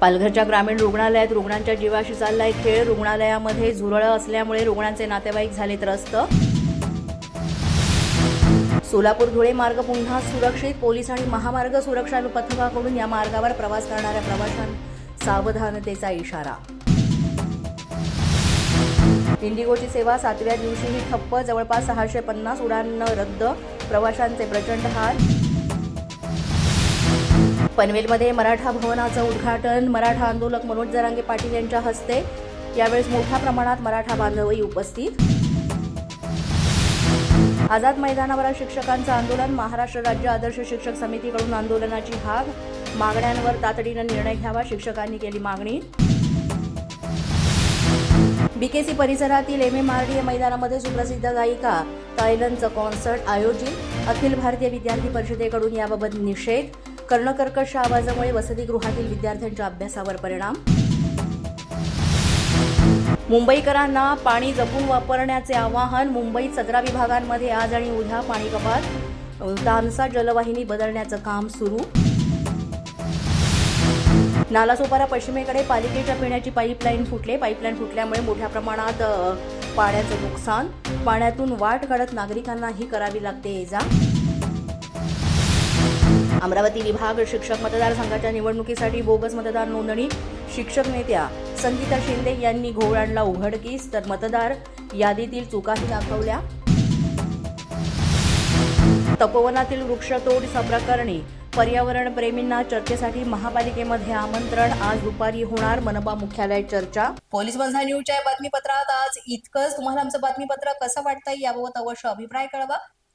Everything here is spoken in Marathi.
पालघरच्या ग्रामीण रुग्णालयात रुग्णांच्या जीवाशी चाललाय खेळ. रुग्णालयामध्ये झुरळं असल्यामुळे रुग्णांचे नातेवाईक झाले त्रस्त. सोलापूर धुळे मार्ग पुन्हा सुरक्षित. पोलीस आणि महामार्ग सुरक्षा पथकाकडून या मार्गावर प्रवास करणाऱ्या प्रवाशांना सावधानतेचा इशारा. इंडिगोची सेवा सातव्या दिवशीही ठप्प. जवळपास सहाशे पन्नास उड्डाण रद्द. प्रवाशांचे प्रचंड हाल. पनवेलमध्ये मराठा भवनाचं उद्घाटन. मराठा आंदोलक मनोज जरांगे पाटील यांच्या हस्ते. यावेळेस मोठ्या प्रमाणात मराठा बांधवही उपस्थित. आझाद मैदानावर शिक्षकांचं आंदोलन. महाराष्ट्र राज्य आदर्श शिक्षक समितीकडून आंदोलनाची हाक. मागण्यांवर तातडीनं निर्णय घ्यावा शिक्षकांनी केली मागणी. बीकेसी परिसरातील एम एम आर डी मैदानामध्ये सुप्रसिद्ध गायिका तायलनचं कॉन्सर्ट आयोजित. अखिल भारतीय विद्यार्थी परिषदेकडून याबाबत निषेध. कर्णकर्कश आवाजामुळे वसतिगृहातील विद्यार्थ्यांच्या अभ्यासावर परिणाम? मुंबईकरांना पाणी जपून वापरण्याचे आवाहन मुंबईत सतरा विभागांमध्ये आज आणि उद्या पाणी कपात. तानसा जलवाहिनी बदलण्याचं काम सुरू. नालासोपारा पश्चिमेकडे पालिकेच्या पिण्याची पाईपलाईन फुटले. पाईपलाईन फुटल्यामुळे मोठ्या प्रमाणात पाण्याचं नुकसान. पाण्यातून वाट काढत नागरिकांनाही करावी लागते ये जा अमरावती विभाग शिक्षक मतदारसंघाच्या निवडणुकीसाठी बोगस मतदार नोंदणी. शिक्षक नेत्या संगीता शिंदे यांनी घोळ आणला उघडकीस तर मतदार यादीतील चुकाही दाखवल्या. तपोवनातील वृक्षतोड प्रकरणी पर्यावरण प्रेमींना चर्चेसाठी महापालिकेमध्ये आमंत्रण. आज दुपारी होणार मनपा मुख्यालय चर्चा. पोलीस बंधा न्यूजच्या बातमीपत्रात आज इतकंच. तुम्हाला आमचं बातमीपत्र कसं वाटतंय याबाबत अवश्य अभिप्राय कळवा.